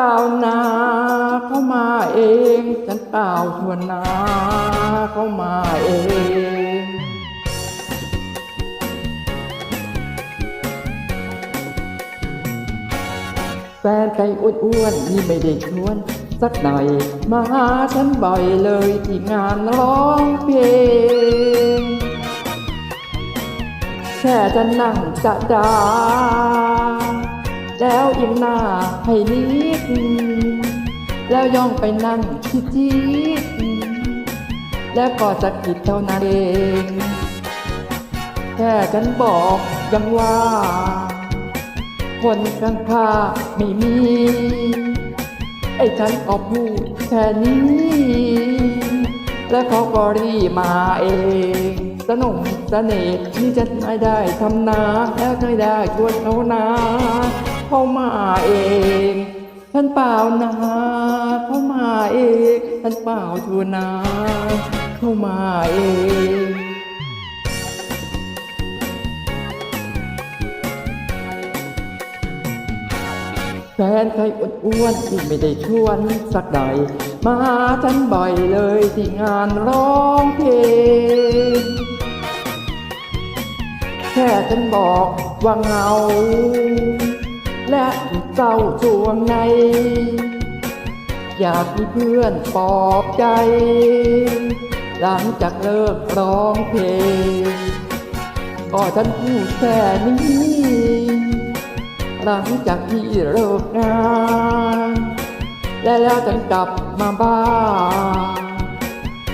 เปล่านาเข้ามาเอง ฉันเปล่าชวนนาเข้ามาเองแฟนไก่อ้วนๆนี่ไม่ได้ชวน สักหน่อย มาหาฉันบ่อยเลยที่งานร้องเพลง แค่จะนั่งจะดา แล้วเอียงหน้าให้นิดแล้วย่องไปนั่งชิดชิดแล้วก็สะกิดเท่านั้นเอง แค่ฉันบอกยังว่า คนข้างข้าไม่มี ไอ้ฉันก็พูดแค่นี้ แล้วเขาก็รีมาเองสนุกเสน่ห์นี่ฉันไม่ได้ทำนาแล้วไม่ได้ชวนเขานา เขามาเองฉันเปล่านาเขามาเองฉันเปล่าชวนาเขามาเองแฟนใครอ้วนๆที่ไม่ได้ชวนสักใดมาหาฉันบ่อยเลยที่งานร้องเพลง แค่ฉันบอกว่าเหงา และเศร้าช่วงใน อยากมีเพื่อนปลอบใจ หลังจากเลิกร้องเพลง ก็ฉันพูดแค่นี้ หลังจากที่เลิกงาน และแล้วฉันกลับมาบ้าน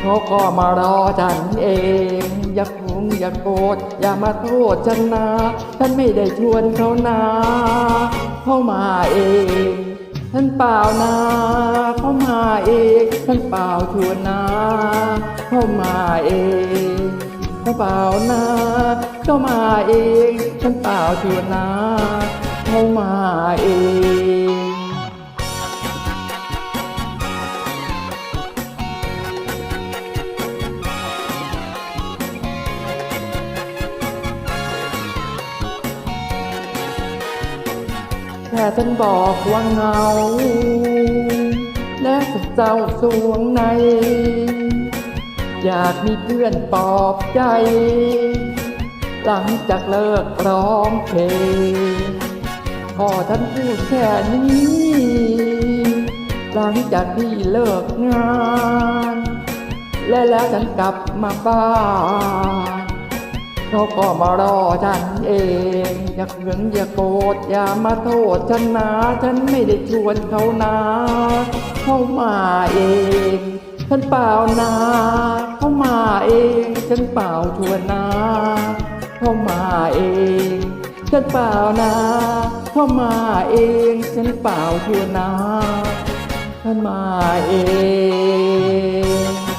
เขาก็มารอฉันเองอยาคง อย่าโกรธอย่ามาโทษฉันนะฉันไม่ได้ชวนเขานาเขามาเองฉันเปล่านาเขามาเองฉันเปล่าชวนนาเขามาเองเขาเปล่านาเขามาเองฉันเปล่าชวนนา แค่ฉันบอกว่าเหงา และเศร้าสวงใน อยากมีเพื่อนปลอบใจ หลังจากเลิกร้องเพลงก็ฉันพูดแค่นี้ หลังจากที่เลิกงาน และแล้วฉันกลับมาบ้าน เขาก็มารอฉันเอง อย่าเคืองอย่าโกรธอย่ามาโทษฉันนะฉันไม่ได้ชวนเขานะเขามาเอง ฉันเปล่านะเขามาเอง ฉันเปล่าชวนนะเขามาเอง ฉันเปล่านะเขามาเอง ฉันเปล่าชวนนะฉันมาเอง